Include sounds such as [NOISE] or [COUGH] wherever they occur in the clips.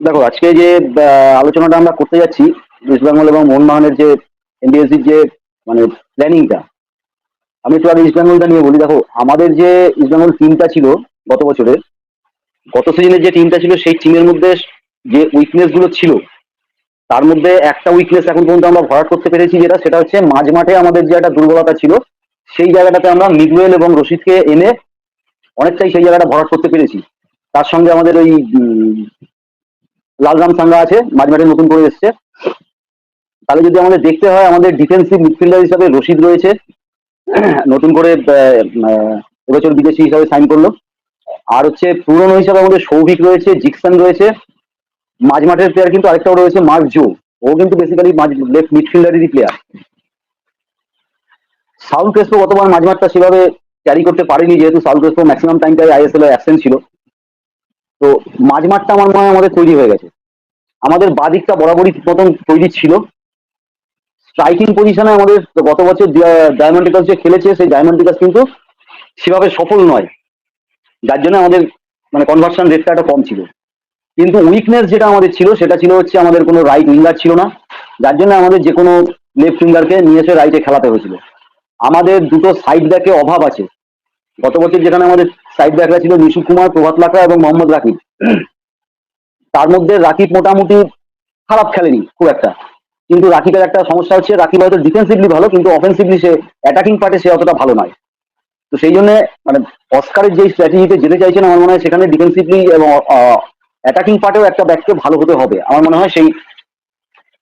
দেখো, আজকে যে আলোচনাটা আমরা করতে যাচ্ছি ওয়েস্ট বেঙ্গল এবং মোহনবাগানের যে এনডিএসির যে মানে প্ল্যানিংটা আমি একটু আগে ইস্ট বেঙ্গলটা নিয়ে বলি। দেখো, আমাদের যে ইস্ট বেঙ্গল টিমটা ছিল গত বছরের, গত সিজনের যে টিমটা ছিল, সেই টিমের মধ্যে যে উইকনেসগুলো ছিল, তার মধ্যে একটা উইকনেস এখন পর্যন্ত আমরা ভরাট করতে পেরেছি যেটা, সেটা হচ্ছে মাঝ মাঠে আমাদের যে একটা দুর্বলতা ছিল, সেই জায়গাটাতে আমরা মিডওয়েল এবং রশিদকে এনে অনেকটাই সেই জায়গাটা ভরাট করতে পেরেছি। তার সঙ্গে আমাদের ওই লালরাম সাঙ্গা আছে মাঝমাঠে নতুন করে এসছে। তাহলে যদি আমাদের দেখতে হয়, আমাদের ডিফেন্সিভ মিডফিল্ডার হিসাবে রশিদ রয়েছে। নতুন করে এবছর বিদেশি হিসাবে সাইন করল। আর হচ্ছে পুরনো হিসাবে আমাদের সৌভিক রয়েছে, জিকসন রয়েছে। মাঝ মাঠের প্লেয়ার কিন্তু আরেকটাও রয়েছে, মার্ক জো। ও কিন্তু বেসিক্যালি লেফট মিডফিল্ডারেরই প্লেয়ার সাউল ক্রেসপো গতবার মাঝ মাঠটা সেভাবে ক্যারি করতে পারেনি, যেহেতু সাউল ক্রেসপো ম্যাক্সিমাম টাইমটাই আইএসএল অ্যাবসেন্ট ছিল। তো মাঝ মাঠটা আমার মনে হয় আমাদের তৈরি হয়ে গেছে। আমাদের বাদিকটা বরাবরই মতন তৈরি ছিল। স্ট্রাইকিং পজিশনে আমাদের গত বছর ডায়মন্ডিকাস যে খেলেছে, সেই ডায়মন্ডিকাস কিন্তু সেভাবে সফল নয়। যার জন্য আমাদের মানে কনভার্সন রেটটা একটা কম ছিল। কিন্তু উইকনেস যেটা আমাদের ছিল, সেটা ছিল হচ্ছে আমাদের কোনো রাইট উইঙ্গার ছিল না। যার জন্য আমাদের যে কোনো লেফট উইঙ্গারকে নিয়ে এসে রাইটে খেলাতে হয়েছিল। আমাদের দুটো সাইড ব্যাকে অভাব আছে। গত বছর যেখানে আমাদের সাইড ব্যাকরা ছিল নিশু কুমার, প্রভাত লাকড়া এবং মোহাম্মদ রাকিব। তার মধ্যে রাকিব মোটামুটি খারাপ খেলেনি, খুব একটা। কিন্তু রাকিবের একটা সমস্যা হচ্ছে, রাকিব হয়তো ডিফেন্সিভলি ভালো, কিন্তু অফেন্সিভলি সে অ্যাটাকিং পার্টে সে অতটা ভালো নয়। তো সেই জন্য মানে অস্কারের যে স্ট্র্যাটেজিতে যেতে চাইছেন, আমার মনে হয় সেখানে ডিফেন্সিভলি এবং অ্যাটাকিং পার্টেও একটা ব্যাককে ভালো হতে হবে। আমার মনে হয় সেই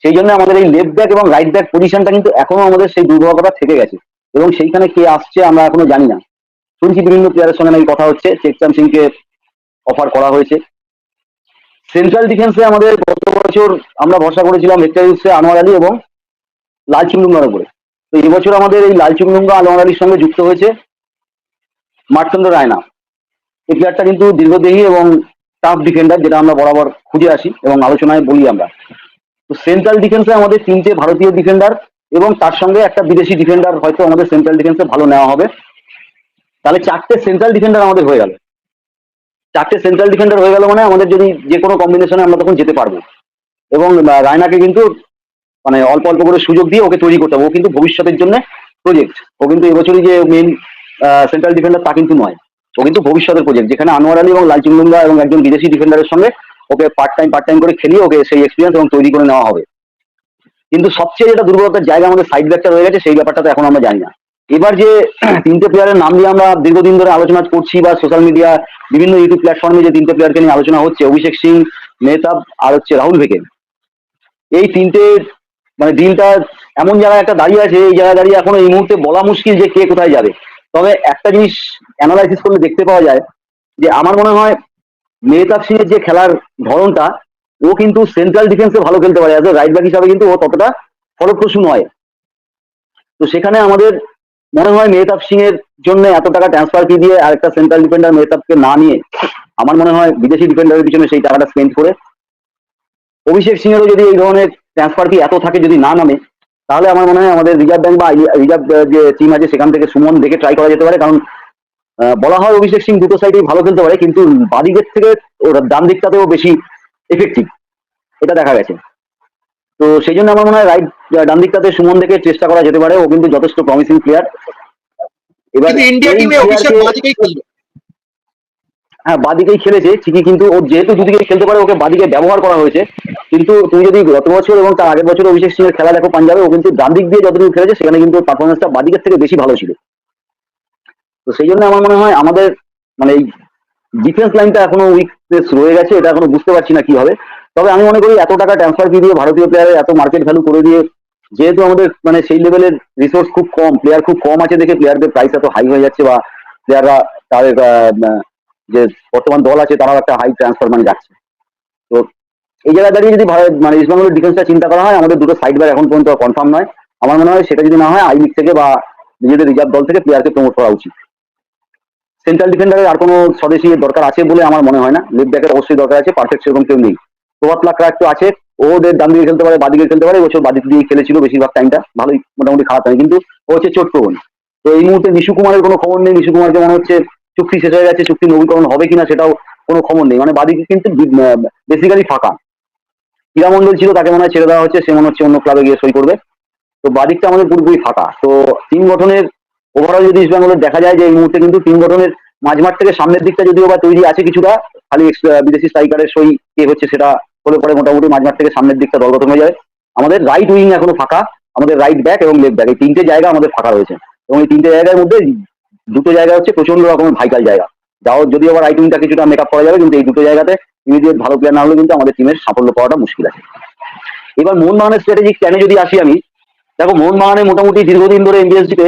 সেই জন্য আমাদের এই লেফট ব্যাক এবং রাইট ব্যাক পজিশনটা কিন্তু এখনও আমাদের সেই দুর্ভাগ্যটা থেকে গেছে। এবং সেইখানে কে আসছে আমরা এখনও জানি না। শুনছি বিভিন্ন প্লেয়ারের সঙ্গে নাকি কথা হচ্ছে। চেকচাম সিংকে অফার করা হয়েছে। সেন্ট্রাল ডিফেন্সে আমাদের গত বছর আমরা ভরসা করেছিলাম হেক্টর ইউসে আনোয়ার আলী এবং লাল চুমলুঙ্গার উপরে। তো এবছর আমাদের এই লাল চুমলুঙ্গা, আনোয়ার আলীর সঙ্গে যুক্ত হয়েছে মার্চন্দ্র রায়না। এই প্লেয়ারটা কিন্তু দীর্ঘদেহী এবং টাফ ডিফেন্ডার যেটা আমরা বরাবর খুঁজে আসি এবং আলোচনায় বলি আমরা। তো সেন্ট্রাল ডিফেন্সে আমাদের তিনটে ভারতীয় ডিফেন্ডার এবং তার সঙ্গে একটা বিদেশি ডিফেন্ডার হয়তো আমাদের সেন্ট্রাল ডিফেন্সে ভালো নেওয়া হবে। তাহলে চারটে সেন্ট্রাল ডিফেন্ডার আমাদের হয়ে গেল। চারটে সেন্ট্রাল ডিফেন্ডার হয়ে গেল মানে আমাদের যদি যে কোনো কম্বিনেশনে আমরা তখন যেতে পারব। এবং রায়নাকে কিন্তু মানে অল্প অল্প করে সুযোগ দিয়ে ওকে তৈরি করতে হবে। ও কিন্তু ভবিষ্যতের জন্য প্রজেক্ট ও কিন্তু এবছরই যে মেন সেন্ট্রাল ডিফেন্ডার তা কিন্তু নয়। ও কিন্তু ভবিষ্যতের প্রজেক্ট যেখানে আনোয়ার আলী এবং লালচুঙ্গুঙ্গা এবং একজন বিদেশি ডিফেন্ডারের সঙ্গে okay part time part time করে খেলিয়ে ওকে সেই এক্সপিরিয়েন্স এবং তৈরি করে নেওয়া হবে। কিন্তু সবচেয়ে যেটা দুর্বলতার জায়গা আমাদের সাইড ব্যাকটা রয়ে গেছে, সেই ব্যাপারটা তো এখন আমরা জানি না। এবার যে [CLEARS THROAT] তিনটে প্লেয়ারের নাম দিয়ে আমরা দীর্ঘদিন ধরে আলোচনা করছি বা সোশ্যাল মিডিয়া বিভিন্ন ইউটিউব প্ল্যাটফর্মে যে তিনটে প্লেয়ারকে নিয়ে আলোচনা হচ্ছে, অভিষেক সিং, মেহতাব আর হচ্ছে রাহুল ভেকেন এই তিনটে মানে দিনটা এমন জায়গায় একটা দাঁড়িয়ে আছে, এই জায়গায় দাঁড়িয়ে এখন এই মুহূর্তে বলা মুশকিল যে কে কোথায় যাবে। তবে একটা জিনিস অ্যানালাইসিস করলে দেখতে পাওয়া যায় যে আমার মনে হয় মেহতাব সিং এর যে খেলার ধরনটা, ও কিন্তু সেন্ট্রাল ডিফেন্সে ভালো খেলতে পারে। রাইট ব্যাক হিসাবে কিন্তু ও ততটা ফলপ্রসূ নয়। তো সেখানে আমাদের মনে হয় মেহতাব সিং এর জন্য এত টাকা ট্রান্সফার ফি দিয়ে আরেকটা সেন্ট্রাল ডিফেন্ডার মেহতাবকে না নিয়ে, আমার মনে হয় বিদেশি ডিফেন্ডারের পিছনে সেই টাকাটা স্পেন্ড করে। অভিষেক সিং এরও যদি এই ধরনের ট্রান্সফার ফি এত থাকে যদি না নামে, তাহলে আমার মনে হয় আমাদের রিজার্ভ ব্যাংক বা রিজার্ভ যে টিম আছে সেখান থেকে সুমন দেখে ট্রাই করা যেতে পারে। কারণ বলা হয় অভিষেক সিং দুটো সাইডেই ভালো খেলতে পারে, কিন্তু বাদিকের থেকে ওর ডান দিকটাতেও বেশি এফেক্টিভ এটা দেখা গেছে। তো সেই জন্য আমার মনে হয় রাইট ডান দিকটাতে সুমন দেখে চেষ্টা করা যেতে পারে। ও কিন্তু যথেষ্ট প্রমিসিং প্লেয়ার এবার ইন্ডিয়া টিমে অভিষেক বাদিকেই খেলবে। হ্যাঁ বাদিকেই খেলেছে ঠিকই কিন্তু ও যেহেতু দুদিকে খেলতে পারে ওকে বাদিকে ব্যবহার করা হয়েছে। কিন্তু তুমি যদি গত বছর এবং তার আগের বছর অভিষেক সিং এর খেলা দেখো পাঞ্জাবে ও কিন্তু ডান দিক দিয়ে যতটুকু খেলেছে সেখানে কিন্তু পারফরমেন্সটা বাদিকের থেকে বেশি ভালো ছিল। তো সেই জন্য আমার মনে হয় আমাদের মানে এই ডিফেন্স লাইনটা এখনও উইকনেস রয়ে গেছে এটা এখনও বুঝতে পারছি না কি হবে তবে আমি মনে করি এত টাকা ট্রান্সফার ফি দিয়ে ভারতীয় প্লেয়ারের এত মার্কেট ভ্যালু করে দিয়ে যেহেতু আমাদের মানে সেই লেভেলের রিসোর্স খুব কম প্লেয়ার খুব কম আছে দেখে প্লেয়ারদের প্রাইস এত হাই হয়ে যাচ্ছে বা প্লেয়াররা তাদের যে বর্তমান দল আছে তারাও একটা হাই ট্রান্সফার মানে যাচ্ছে তো এই জায়গায় দাঁড়িয়ে যদি ভারত মানে ইস্ট বেঙ্গলের ডিফেন্সটা চিন্তা করা হয়, আমাদের দুটো সাইড ব্যাক এখন পর্যন্ত কনফার্ম নয়। আমার মনে হয় সেটা যদি না হয় আই লিগ থেকে বা নিজেদের রিজার্ভ দল থেকে প্লেয়ারকে প্রমোট করা উচিত। সেন্ট্রাল ডিফেন্ডারের আর কোনো স্বদেশী দরকার আছে বলে আমার মনে হয় না। লেফট ব্যাকের অবশ্যই দরকার আছে পারফেক্ট সেরকম কেউ নেই। প্রভাত লাকড়া একটু আছে ওদের ডান দিকে খেলতে পারে বাদিকে খেলতে পারে এবছর বাদিক দিয়ে খেলেছিল বেশিরভাগ টাইমটা ভালোই, মোটামুটি খারাপ হয় কিন্তু ও হচ্ছে চোট প্রবণ তো এই মুহূর্তে নিশু কুমারের কোনো খবর নেই, নিশু কুমারকে মনে হচ্ছে চুক্তি শেষ হয়ে গেছে, চুক্তি নবীকরণ হবে কিনা সেটাও কোনো খবর নেই। মানে বাদিকে কিন্তু বেসিক্যালি ফাঁকা। হীরামন্ডল ছিল, তাকে মনে হয় ছেড়ে দেওয়া হচ্ছে, সে মনে হচ্ছে অন্য ক্লাবে গিয়ে সই করবে। তো বাদিকটা আমাদের পুরোপুরি ফাঁকা। তো টিম গঠনের ওভারঅল যদি ইস্ট বেঙ্গলের দেখা যায় যে এই মুহূর্তে কিন্তু টিম গঠনের মাঝমাঠ থেকে সামনের দিকটা যদিও বা তৈরি আছে কিছুটা, খালি বিদেশি স্ট্রাইকারের সই কে হচ্ছে সেটা হলে পরে মোটামুটি মাঝমাঠ থেকে সামনের দিকটা দল গঠন হয়ে যায়। আমাদের রাইট উইং এখনও ফাঁকা, আমাদের রাইট ব্যাক এবং লেফট ব্যাক এই তিনটে জায়গা আমাদের ফাঁকা রয়েছে। এবং এই তিনটে জায়গার মধ্যে দুটো জায়গা হচ্ছে প্রচণ্ড রকমের ভাইটাল জায়গা। যাও, যদিও আবার রাইট উইংটা কিছুটা মেকআপ করা যাবে, কিন্তু এই দুটো জায়গাতে ইমিডিয়েট ভালো প্লেয়ার না হলে কিন্তু আমাদের টিমের সাফল্য পাওয়াটা মুশকিল আছে। এবার মোহনবাগানের স্ট্র্যাটেজিক প্ল্যানে যদি আসি আমি, দেখো মোহনবাগানে মোটামুটি দীর্ঘদিন ধরে এনবিএসডিতে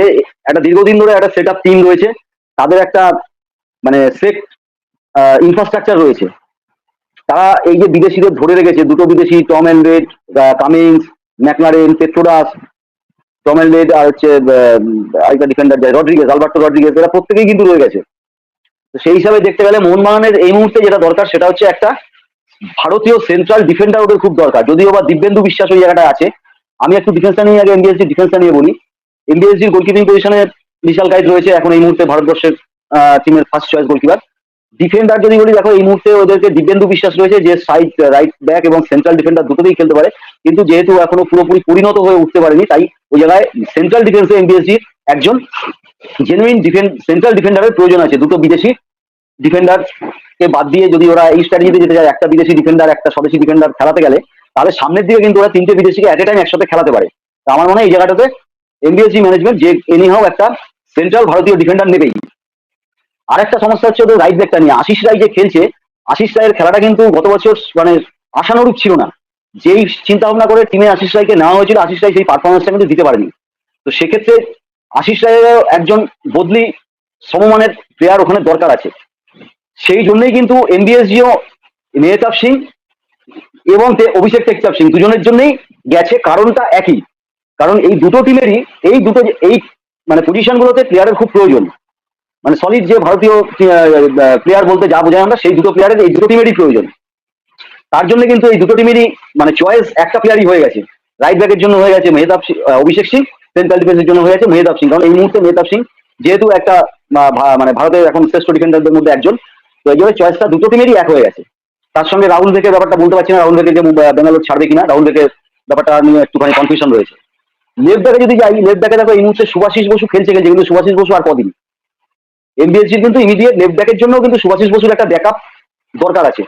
একটা দীর্ঘদিন ধরে একটা সেট আপ টিম রয়েছে। তাদের একটা মানে সেট ইনফ্রাস্ট্রাকচার রয়েছে। তারা এই যে বিদেশিদের ধরে রেখেছে, দুটো বিদেশি, Tom Aldred Cummings, McLaren, Petratos, Tom Aldred আর হচ্ছে আরেকটা ডিফেন্ডার যায়, রড্রিগেজ আলবার্টো রড্রিগেজ, এরা প্রত্যেকেই কিন্তু রয়ে গেছে। তো সেই হিসাবে দেখতে গেলে মোহনবাগানের এই মুহূর্তে যেটা দরকার সেটা হচ্ছে একটা ভারতীয় সেন্ট্রাল ডিফেন্ডার ওদের খুব দরকার। যদিও বা দিব্যেন্দু বিশ্বাস ওই জায়গাটা আছে। আমি একটু ডিফেন্সটা নিয়ে আগে এনবিএসডি ডিফেন্সটা নিয়ে বলি। এনবিএসডির গোলকিপিং পজিশনে বিশাল কাইত রয়েছে। এখন এই মুহূর্তে ভারতবর্ষের টিমের ফার্স্ট চয়েস গোলকিপার ডিফেন্ডার যদি বলি, দেখো, এই মুহূর্তে ওদেরকে দিব্যেন্দু বিশ্বাস রয়েছে যে সাইড রাইট ব্যাক এবং সেন্ট্রাল ডিফেন্ডার দুটোতেই খেলতে পারে। কিন্তু যেহেতু এখনও পুরোপুরি পরিণত হয়ে উঠতে পারেনি, তাই ওই জায়গায় সেন্ট্রাল ডিফেন্সে এনবিএসডি একজন জেনুইন ডিফেন্ড সেন্ট্রাল ডিফেন্ডারের প্রয়োজন আছে। দুটো বিদেশি ডিফেন্ডার কে বাদ দিয়ে যদি ওরা এই স্ট্র্যাটেজিতে যেতে যায়, একটা বিদেশি ডিফেন্ডার একটা স্বদেশি ডিফেন্ডার খেলাতে গেলে, তাহলে সামনের দিকে কিন্তু ওরা তিনটে বিদেশিকে এট এ টাইম একসাথে খেলাতে পারে। তো আমার মনে হয় এই জায়গাটাতে এনবিএসজি ম্যানেজমেন্ট যে এনিহাও একটা সেন্ট্রাল ভারতীয় ডিফেন্ডার নেবেই। আরেকটা সমস্যা হচ্ছে ওদের রাইট ব্যাকটা নিয়ে। আশিস রায় যে খেলছে, আশিস রায়ের খেলাটা কিন্তু গত বছর মানে আশানুরূপ ছিল না। যেই চিন্তা ভাবনা করে টিমে আশিস রায়কে নেওয়া হয়েছিল, আশিস রায় সেই পারফরমেন্সটা কিন্তু দিতে পারেনি। তো সেক্ষেত্রে আশিস রায়ের একজন বদলি সমমানের প্লেয়ার ওখানে দরকার আছে। সেই জন্যই কিন্তু এনবিএসজিও মেহতাব সিং এবং অভিষেক টেকচাপ সিং দুজনের জন্যই গেছে কারণটা একই। কারণ এই দুটো টিমেরই এই দুটো এই মানে পজিশনগুলোতে প্লেয়ারের খুব প্রয়োজন। মানে সলিড যে ভারতীয় প্লেয়ার বলতে যা বোঝায় আমরা, সেই দুটো প্লেয়ারের এই দুটো টিমেরই প্রয়োজন। তার জন্য কিন্তু এই দুটো টিমেরই মানে চয়েস একটা প্লেয়ারই হয়ে গেছে। রাইট ব্যাকের জন্য হয়ে গেছে মেহতাব সিং- অভিষেক সিং সেন্ট্রাল ডিফেন্সের জন্য হয়ে গেছে মেহতাব সিং। কারণ এই মুহূর্তে মেহতাব সিং যেহেতু একটা মানে ভারতের এখন শ্রেষ্ঠ ডিফেন্ডারদের মধ্যে একজন, তো এই জন্য চয়েসটা দুটো টিমেরই এক হয়ে গেছে। তার সঙ্গে রাহুল বেকের ব্যাপারটা বলতে পারছি না, রাহুল বেকের যে বেঙ্গালোর ছাড়বে কিনা, রাহুল বেকের ব্যাপারটা নিয়ে একটুখানি কনফিউশন রয়েছে। লেফট ব্যাকে যদি যাই লেফট ব্যাকে দেখো এই মুহূর্তে সুভাষিস বসু খেলছে খেলছে কিন্তু সুভাষিস বসু আর কদিন? এনবিএসজির কিন্তু ইমিডিয়েট লেফট ব্যাকের জন্য কিন্তু সুভাষিস বসুর একটা ব্যাকআপ দরকার আছে।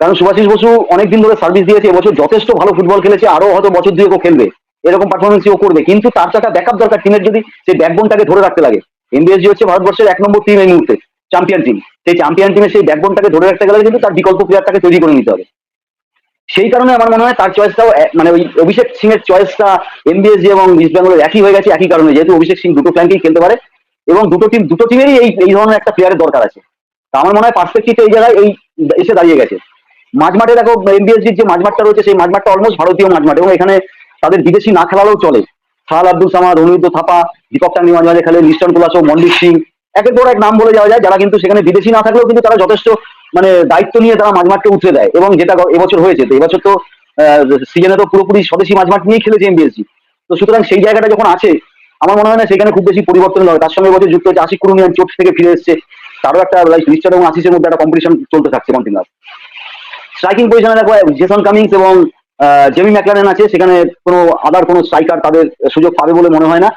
কারণ সুভাষিস বসু অনেকদিন ধরে সার্ভিস দিয়েছে, এবছর যথেষ্ট ভালো ফুটবল খেলেছে আরও হয়তো বছর দুয়েকও খেলবে। এরকম পারফরমেন্স ও করবে। কিন্তু তার একটা ব্যাকআপ দরকার টিমের যদি সেই ব্যাকবোনটাকে ধরে রাখতে লাগে। এনবিএসজি হচ্ছে ভারতবর্ষের এক নম্বর টিম এই মুহূর্তে চ্যাম্পিয়ন টিম সেই চ্যাম্পিয়ন টিমের সেই ব্যাকবোনটাকে ধরে রাখতে গেলে কিন্তু তার বিকল্প প্লেয়ারটাকে তৈরি করে নিতে হবে। সেই কারণে আমার মনে হয় তার চয়েসটাও মানে ওই অভিষেক সিং এর চয়েসটা এনবিএসজি এবং ইস্ট বেঙ্গলের একই হয়ে গেছে, একই কারণে। যেহেতু অভিষেক সিং দুটো ফ্ল্যাঙ্কেই খেলতে পারে এবং দুটো টিম দুটো টিমেরই এই এই ধরনের একটা প্লেয়ারের দরকার আছে। তা আমার মনে হয় পার্সপেক্টিভটা এই জায়গায় এই, এসে দাঁড়িয়ে গেছে। মাঝমাঠে দেখো এনবিএসজির যে মাঝমাঠটা রয়েছে, সেই মাঝমাঠটা অলমোস্ট ভারতীয় মাঝমাঠ এবং এখানে তাদের বিদেশি না খেলালেও চলে। সাহাল আব্দুল সামাদ অনুরুদ্ধ থাপা, দীপক টাঙ্গি মাঝে মাঝে খেলে লিস্টন কুলাসো মল্লিক সিং, একের পর এক নাম বলে যাওয়া যায়, যারা কিন্তু সেখানে বিদেশি না থাকলেও কিন্তু তারা যথেষ্ট মানে দায়িত্ব নিয়ে তারা মাঝমাঠকে উঠে দেয় এবং যেটা এবছর হয়েছে। তো এবছর তো সিজনে তো পুরোপুরি স্বদেশি মাঝমাঠ নিয়েই খেলেছে এনবিএসজি তো সুতরাং সেই জায়গাটা যখন আছে আমার মনে হয় না সেখানে খুব বেশি পরিবর্তন হবে তার সঙ্গে এবছর যুক্ত হচ্ছে আশিক কুরুনিয়ান চোট থেকে ফিরে এসেছে। তারও একটা লিস্টার এবং আশিসের মধ্যে একটা কম্পিটিশন চলতে থাকছে কন্টিনিউয়াস স্ট্রাইকিং পজিশনে দেখো জেসন কামিংস এবং জেমি ম্যাকলারেন আছে। সেখানে কোনো আদার কোনো স্ট্রাইকার তাদের সুযোগ পাবে বলে মনে হয় না।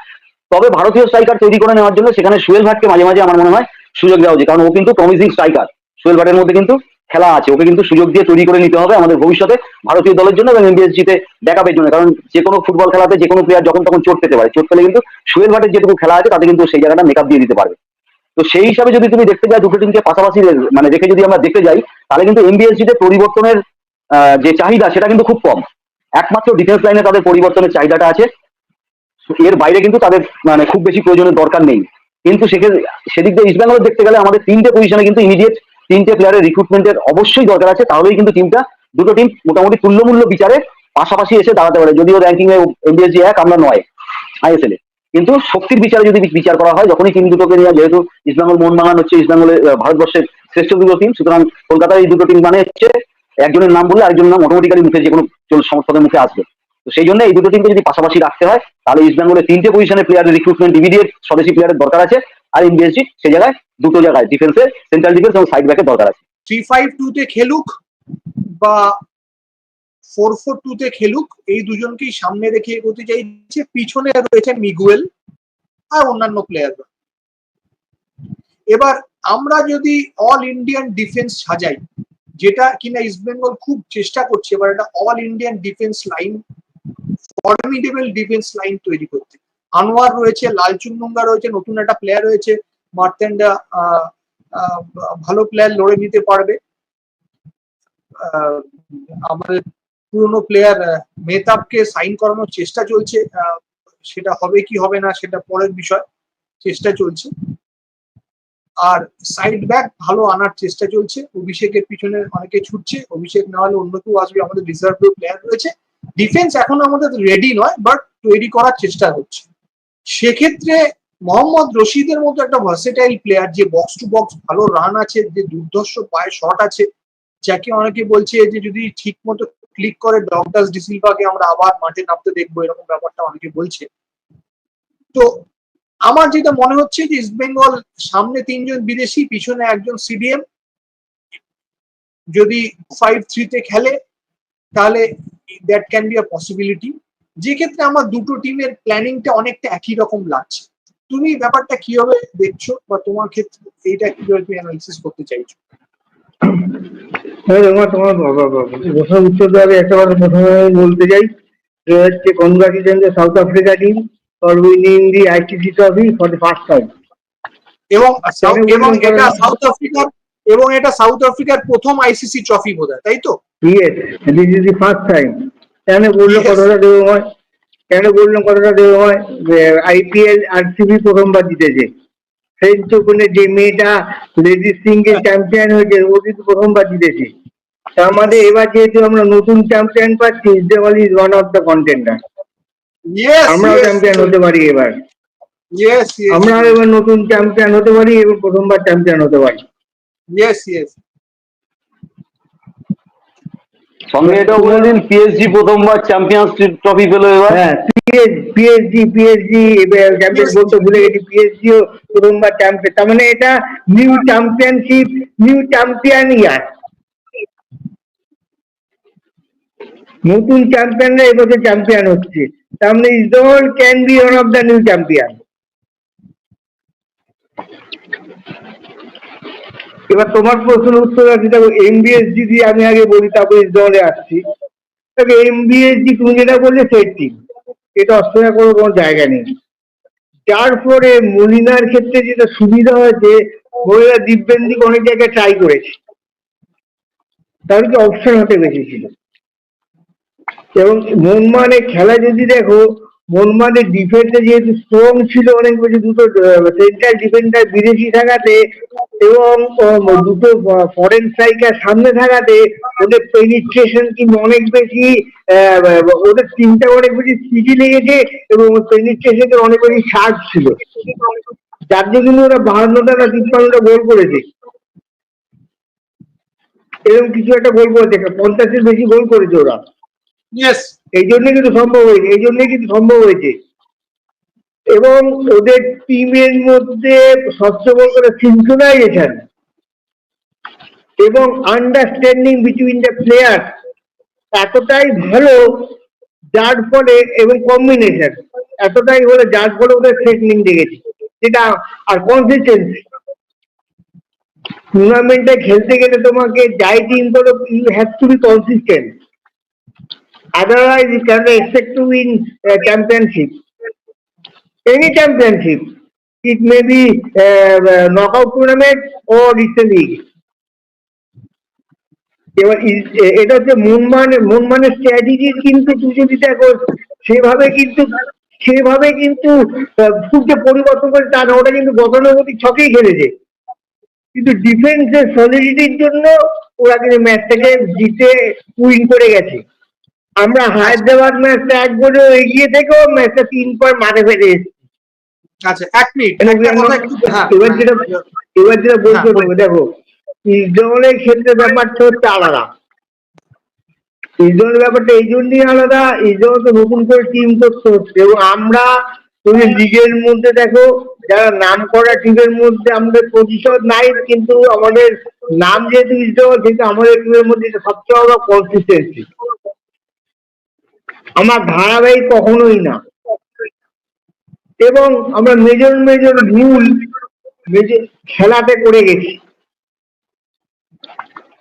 তবে ভারতীয় স্ট্রাইকার তৈরি করে নেওয়ার জন্য সেখানে সুয়েল ভাটকে মাঝে মাঝে আমার মনে হয় সুযোগ দেওয়া উচিত। কারণ ও কিন্তু প্রমিসিং স্ট্রাইকার সুয়েল ভাটের মধ্যে কিন্তু খেলা আছে। ওকে কিন্তু সুযোগ দিয়ে তৈরি করে নিতে হবে আমাদের ভবিষ্যতে ভারতীয় দলের জন্য এবং এনবিএসজিতে ব্যাকআপের জন্য। কারণ যে কোনো ফুটবল খেলাতে যে কোনো প্লেয়ার যখন তখন চোট পেতে পারে। চোট পেলে কিন্তু সুয়েল ভাটের যেটুকু খেলা আছে, তাতে কিন্তু সেই জায়গাটা মেকআপ দিয়ে দিতে পারবে। তো সেই হিসাবে যদি তুমি দেখতে যাও, দুটো টিমকে পাশাপাশি মানে রেখে যদি আমরা দেখতে যাই, তাহলে কিন্তু এনবিএসজিতে পরিবর্তনের যে চাহিদা, সেটা কিন্তু খুব কম। একমাত্র ডিফেন্স লাইনে তাদের পরিবর্তনের চাহিদাটা আছে। এর বাইরে কিন্তু তাদের মানে খুব বেশি প্রয়োজনের দরকার নেই। কিন্তু সেক্ষেত্রে সেদিক দিয়ে ইস্ট বেঙ্গল দেখতে গেলে আমাদের তিনটে পজিশনে কিন্তু ইমিডিয়েট তিনটে প্লেয়ারের রিক্রুটমেন্টের অবশ্যই দরকার আছে, তাহলেই কিন্তু টিমটা দুটো টিম মোটামুটি তুল্যমূল্য বিচারে পাশাপাশি এসে দাঁড়াতে পারে, যদিও র্যাঙ্কিং এ এনবিএসজি এক, আমরা নয় আইএসএল এ। কিন্তু শক্তির বিচারে যদি বিচার করা হয়, যখনই টিম দুটোকে নিয়ে, যেহেতু ইস্টবেঙ্গল মোহনবাগান হচ্ছে ইস্টবেঙ্গলের ভারতবর্ষের শ্রেষ্ঠ দুটো টিম সুতরাং কলকাতার এই দুটো টিম মানে হচ্ছে একজনের নাম বললে আরেকজনের নাম অটোমেটিক্যালি মুখে যে কোনো সমর্থকের মুখে আসবে। তো সেই জন্য এই দুটো টিমকে যদি পাশাপাশি রাখতে হয়, তাহলে ইস্ট তিনটে পজিশনে প্লেয়ারের রিক্রুটমেন্ট ইমিডিয়েট স্বদেশি প্লেয়ারের দরকার আছে, আর ইন্ডিয়ানসি সেই জায়গায় দুটো জায়গায় ডিফেন্সের সেন্ট্রাল ডিফেন্স এবং সাইড ব্যাকের দরকার আছে। থ্রি ফাইভ তে খেলুক বা ফোর ফোর টু তে খেলুক, এই দুজনকেই সামনে রেখে এগোতে চাইছে। পিছনে রয়েছে মিগুয়েল আর অন্যান্য প্লেয়াররা এবার আমরা যদি অল ইন্ডিয়ান ডিফেন্স সাজাই, যেটা কিনা ইস্ট বেঙ্গল খুব চেষ্টা করছে, এবার একটা all Indian defence line formidable defence line তৈরি করতে। আনোয়ার রয়েছে লালচুন্নুঙ্গা রয়েছে, নতুন একটা প্লেয়ার রয়েছে মার্তেন্ডা ভালো প্লেয়ার লড়ে নিতে পারবে। আমাদের পুরনো প্লেয়ার মেহতাবকে সাইন করানোর চেষ্টা চলছে। সেটা হবে কি হবে না সেটা পরের বিষয়। চেষ্টা চলছে। আর সাইড ব্যাক ভালো আনার চেষ্টা চলছে। অভিষেকের পিছনে অনেকে ছুটছে। অভিষেক না হলে অন্য কেউ আসবে। আমাদের রিজার্ভ প্লেয়ার রয়েছে। ডিফেন্স এখন আমাদের রেডি নয় বাট তৈরি করার চেষ্টা হচ্ছে। সেক্ষেত্রে মোহাম্মদ রশিদের মতো একটা ভার্সেটাইল প্লেয়ার যে বক্স টু বক্স ভালো রান আছে, যে দুর্ধর্ষ পায়ে শট আছে, যাকে অনেকে বলছে যে যদি ঠিক মতো ক্লিক করে ডগদাস ডিসিলভাকে আমরা আবার মাঠে নামতে দেখব, এরকম ব্যাপারটা অনেকে বলছে। তো আমার যেটা মনে হচ্ছে যে ইস্ট বেঙ্গল সামনে তিনজন বিদেশি, পিছনে একজন সিডিএম যদি ফাইভ থ্রিতে খেলে, তাহলে that can be a possibility যে ক্ষেত্রে আমার দুটো টিমের প্ল্যানিংটা অনেকটা একই রকম লাগছে। তুমি ব্যাপারটা কীভাবে দেখছ বা তোমার ক্ষেত্রে এইটা কীভাবে তুমি অ্যানালিসিস করতে চাইছো? হ্যাঁ তোমার তোমার বাবা উত্তর দেওয়ার একটা কথা প্রথমে বলতে চাই যে হচ্ছে congratulation South Africa team for winning the ICC trophy for the first time এবং এবং এটা সাউথ আফ্রিকার এবং এটা সাউথ আফ্রিকার প্রথম আইসিসি ট্রফি বোধ তাই তো? Yes this is the first time কেন বলল. কথাটা দেবময় কেন বললাম কথাটা দেবময় আইপিএল আরসিবি প্রথমবার জিতেছে। ফ্রেঞ্চ ওপেনে যে মেয়েটা লেডিস সিঙ্গেল চ্যাম্পিয়ন হয়েছে ও কিন্তু প্রথমবার জিতেছে। মানে এবার যেহেতু আমরা নতুন চ্যাম্পিয়ন পাচ্ছি ইসদেওয়াল is one of the contender আমরাও চ্যাম্পিয়ন হতে পারি এবার। আমরা এবার নতুন চ্যাম্পিয়ন হতে পারি এবং প্রথমবার চ্যাম্পিয়ন হতে পারি। ইয়েস ইয়েস সঙ্গে এটাও বলে দিন পিএসজি প্রথমবার চ্যাম্পিয়ন্স ট্রফি পেল এবার। হ্যাঁ পিএসজি পিএসজি চ্যাম্পিয়ন বলতে ভুলে গেছি পিএসজি ও প্রথমবার চ্যাম্পিয়ন তার মানে এটা new championship new champion year নতুন চ্যাম্পিয়নরা এবছর চ্যাম্পিয়ন হচ্ছে। তার মানে equal can be one of the new champion এবার তোমার প্রশ্নের উত্তর আছে, দেখো এমবিএসজি দিয়ে আমি আগে বলি, তারপর দলে আসছি। তবে এমবিএসজি তুমি যেটা বললে, সেই টিম এটা অস্বীকার করার কোনো জায়গা নেই। যার পরে মলিনার ক্ষেত্রে যেটা সুবিধা হয়েছে মহিলা দিব্যেন্দিকে অনেক জায়গায় ট্রাই করেছে। তার কি অপশন হতে বেশি ছিল? এবং মনমানে খেলা যদি দেখো মনমানের ডিফেন্সে যেহেতু স্ট্রং ছিল অনেক বেশি, দুটো সেন্ট্রাল ডিফেন্ডার বিদেশি থাকাতে এবং দুটো ফরেন স্ট্রাইকার সামনে থাকাতে ওদের পেনিট্রেশন কিন্তু অনেক বেশি ওদের তিনটা অনেক বেশি সিটি লেগেছে এবং পেনিট্রেশন অনেক বেশি শার্প ছিল। যার জন্য ওরা বাহান্নটা না তিপ্পান্নটা গোল করেছে। এরকম কিছু একটা গোল করেছে পঞ্চাশের বেশি গোল করেছে ওরা। ইয়েস এই জন্য কিন্তু সম্ভব হয়েছে, এই জন্য কিন্তু সম্ভব হয়েছে। এবং ওদের টিমের মধ্যে বড় করে সিনক্রোনাইজেশন এবং আন্ডারস্ট্যান্ডিং বিটুইন দ্য প্লেয়ার এতটাই ভালো, যার ফলে এবং কম্বিনেশন এতটাই হলো যার ফলে ওদের থ্রেটনিং দেখেছি। যেটা আর কনসিস্টেন্সি টুর্নামেন্টে খেলতে গেলে তোমাকে যাই টিম করো you have to be consistent Otherwise, you cannot expect to win a championship. Any championship. It may be uh, uh, knockout tournament or it's a league. এবার এটা হচ্ছে মন মানে মন মানে স্ট্র্যাটেজি কিন্তু দেখো সেভাবে কিন্তু সেভাবে কিন্তু যে পরিবর্তন করে তা না ওটা কিন্তু গতানুগতিক ছকেই খেলেছে কিন্তু ডিফেন্সের সলিডিটির জন্য ওরা কিন্তু ম্যাচটাকে জিতে উইন করে গেছে আমরা হায়দ্রাবাদ ম্যাচটা এক গোলে এগিয়ে থেকেও ম্যাচটা তিন পর মাঠে ফেলে এসেছি। আচ্ছা এক মিনিট। এবার হ্যাঁ যেটা এবার যেটা বলতে হ্যাঁ, দেখো ইসরায়েলের ক্ষেত্রে ব্যাপারটা হচ্ছে আলাদা। ইসরায়েলের ব্যাপারটা এই জন্যই আলাদা নতুন করে টিম করতে হচ্ছে। এবং আমরা তুমি লিগের মধ্যে দেখো যারা নাম করা টিমের মধ্যে আমাদের প্রতিশোধ নাই কিন্তু আমাদের নাম যেহেতু ইসরায়েল কিন্তু আমাদের টিমের মধ্যে সবচেয়ে বড় কনসিস্টেন্সি আমার ধারাবাহিক কখনোই না। এবং আমরা মেজর মেজর ভুল খেলাতে করে গেছি।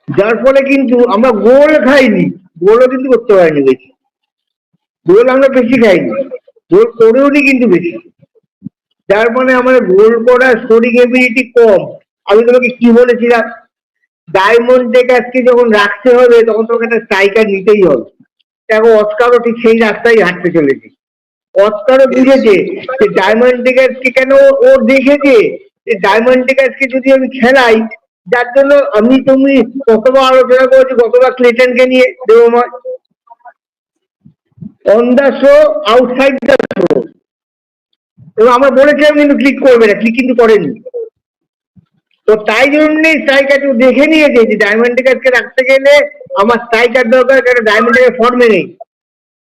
যার ফলে কিন্তু আমরা গোল খাইনি। গোলও কিন্তু করতে পারিনি বেশি। গোল আমরা বেশি খাইনি। গোল করেও নি কিন্তু বেশি। যার মানে আমাদের গোল করার স্কোরিং এবিলিটি কম। আমি তোমাকে কি বলেছিলাম? ডায়মন্ড টেকার্সকে যখন রাখতে হবে, তখন তোমাকে একটা স্ট্রাইকার নিতেই হবে। দেখো অস্কারও ঠিক সেই রাস্তায় হাঁটতে চলেছে। অস্কারও বুঝেছে যে ডায়মন্ড টেকার্সকে কেন ও দেখেছে? যে ডায়মন্ড টেকার্সকে যদি আমি খেলাই, যার জন্য আমি তুমি কতবার আলোচনা করেছি গতবার ক্লেটনকে নিয়ে Debmoy on the show outside the show এবং আমরা বলেছিলাম কিন্তু ক্লিক করবে না ক্লিক কিন্তু করেনি। তো তাই জন্যই স্ট্রাইকার দেখে নিয়েছে যে ডায়মন্ড টেকার্সকে রাখতে গেলে আমার স্ট্রাইকার দরকার, কারণ ডায়মন্ড ফর্মে নেই।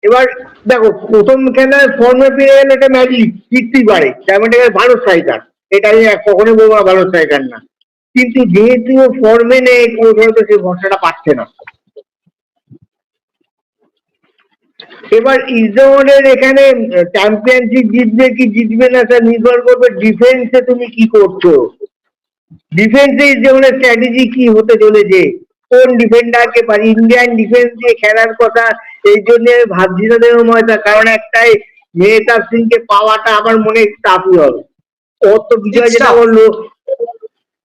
এবার দেখো, প্রথম খেলায় ফর্মে পেয়ে গেলে এটা ম্যাজিক জিততেই পারে ডায়মন্ড টেকার ভালো স্ট্রাইকার এটা আমি কখনো বলব ভালো স্ট্রাইকার না। কিন্তু যেহেতু ও ফর্মে নেই ও হয়তো সেই ভরসাটা পাচ্ছে না। এবার ইসরায়েলের এখানে চ্যাম্পিয়নশিপ জিতবে কি জিতবে না তা নির্ভর করবে ডিফেন্সে তুমি কি করছ। ডিফেন্সে ইসরায়েলের স্ট্র্যাটেজি কি হতে চলেছে? কোন ডিফেন্ডারকে পারি? ইন্ডিয়ান ডিফেন্স দিয়ে খেলার কথা এই জন্য আমি ভাবছি না দেবো ময়তা কারণ একটাই মেহতাব সিংকে পাওয়াটা আমার মনে টাফই হবে। অত বিজয় যেটা বলল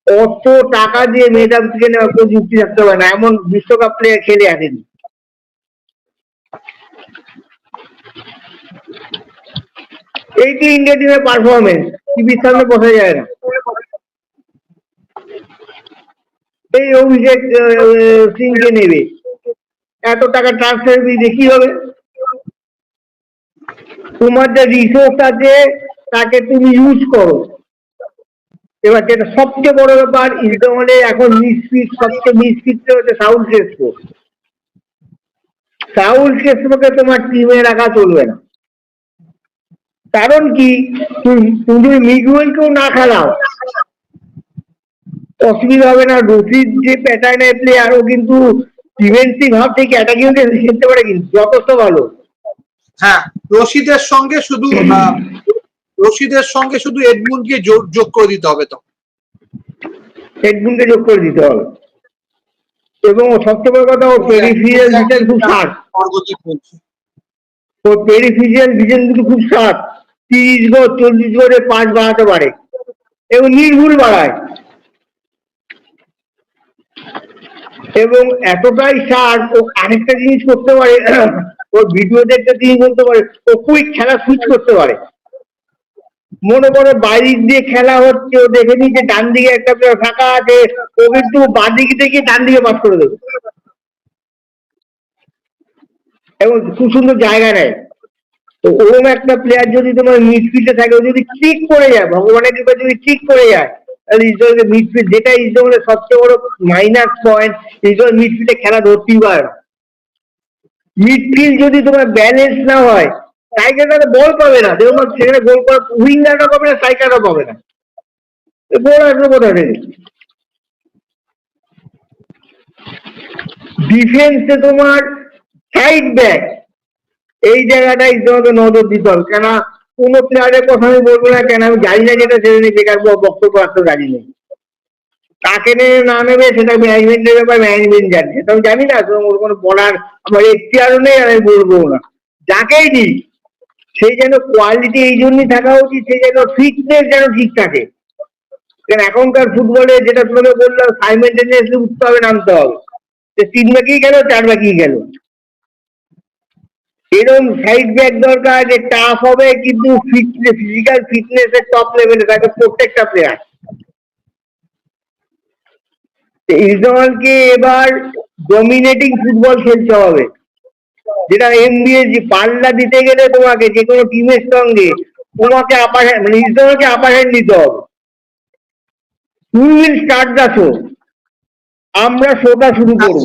অত টাকা দিয়ে মেহতাব সিংকে নেওয়ার কোনো যুক্তি থাকতে পারে না এমন বিশ্বকাপ প্লেয়ার খেলে আসেনি। এই তো ইন্ডিয়া টিমের পারফরমেন্স টিভির সামনে বসা যায় না। এই অভিষেক সিংকে নেবে। এত টাকা ট্রান্সফার দিয়ে কি হবে? তোমার যে রিসোর্স আছে, তাকে তুমি ইউজ করো। এবার যেটা সবচেয়ে বড় ব্যাপার ইসলামলে এখন মিসফিট সবচেয়ে মিসফিট হচ্ছে সাউল কেস্পো সাউল কেস্পোকে তোমার টিমে রাখা চলবে না। কারণ কি? তুমি মিগুয়েলকেও না খেলাও অসুবিধা হবে না রশিদ যে প্যাটার্নের প্লেয়ার ও কিন্তু ডিফেন্সিভ ভাব থেকে অ্যাটাকিং খেলতে পারে কিন্তু যথেষ্ট ভালো। হ্যাঁ রশিদের সঙ্গে শুধু রশিদের সঙ্গে শুধু এডমুন্ডকে যোগ করে দিতে হবে তো। হেডগুনকে যোগ করে দিতে হবে। এবং সবচেয়ে বড় কথা ও পেরিফিয়াল ভিশন খুব শার্প বলছি ও পেরিফিয়াল ভিশন কিন্তু খুব শার্প তিরিশ গো চল্লিশ গড়ে পাঁচ বাড়াতে পারে। এবং নির্ভুল বাড়ায়। এবং এতটাই শার্প ও আরেকটা জিনিস করতে পারে [CLEARS THROAT] ওর ভিডিওতে একটা জিনিস বলতে পারে, ও কুইক খেলা সুইচ করতে পারে। মনে করো বাইরের দিয়ে খেলা হচ্ছে, ও দেখে নিচ্ছে ডান দিকে একটা প্লেয়ার ফাঁকা আছে, ও কিন্তু বাঁ দিকে থেকে ডান দিকে পাস করে দেবে। এবং খুব সুন্দর জায়গা নেয়। তো ওরকম একটা প্লেয়ার যদি তোমার মিডফিল্ডে থাকে, ও যদি ঠিক করে যায়, ভগবানের কৃপা যদি ঠিক করে যায় তাহলে ইসরায়েলকে মিডফিল্ড যেটা ইসরায়েলের সবচেয়ে বড় মাইনাস পয়েন্ট ইসরায়েল মিডফিল্ডে খেলা ধরতেই পারে না। মিডফিল্ড যদি তোমার ব্যালেন্স না হয় স্ট্রাইকারটা বল পাবে না। দেখুন সেখানে গোল করার উইঙ্গারটা পাবে না স্ট্রাইকারটা পাবে না। গোল আসবে কোথা থেকে ডিফেন্সে তোমার সাইড ব্যাক এই জায়গাটাই তোমাকে নজর দিতে হবে। কেন কোনো প্লেয়ারের কথা আমি বলব না, কেন আমি জানি না যেটা সেটা নিয়ে বেকার বক্তব্য রাখতে জানি নেই। কাকে নেবে না নেবে, সেটা ম্যানেজমেন্টের ব্যাপার ম্যানেজমেন্ট জানে। সেটা আমি জানি না ওর কোনো বলার আমার এখতিয়ারও নেই, আর আমি বলব না। যাকেই দিই সেই যেন কোয়ালিটি এই জন্যই থাকা উচিত সেই যেন ফিটনেস যেন ঠিক থাকে। কারণ এখনকার ফুটবলে যেটা তোমাকে বললাম সাইমেন্টেনিয়াসলি উঠতে হবে, নামতে হবে। যে তিন ব্যাকেই গেল চার ব্যাকেই গেল এরকম সাইড ব্যাক দরকার যে টাফ হবে, কিন্তু ফিজিক্যাল ফিটনেস এর টপ লেভেলে থাকে প্রত্যেকটা প্লেয়ার ইসরায়েলকে এবার ডমিনেটিং ফুটবল খেলতে হবে। যেটা এমবিএ পাল্লা দিতে গেলে তোমাকে যে কোনো টিমের সঙ্গে তোমাকে আপার মানে ইসরায়েলকে আপার হ্যান্ড নিতে হবে। উইল স্টার্ট দ্য শো আমরা শোটা শুরু করব.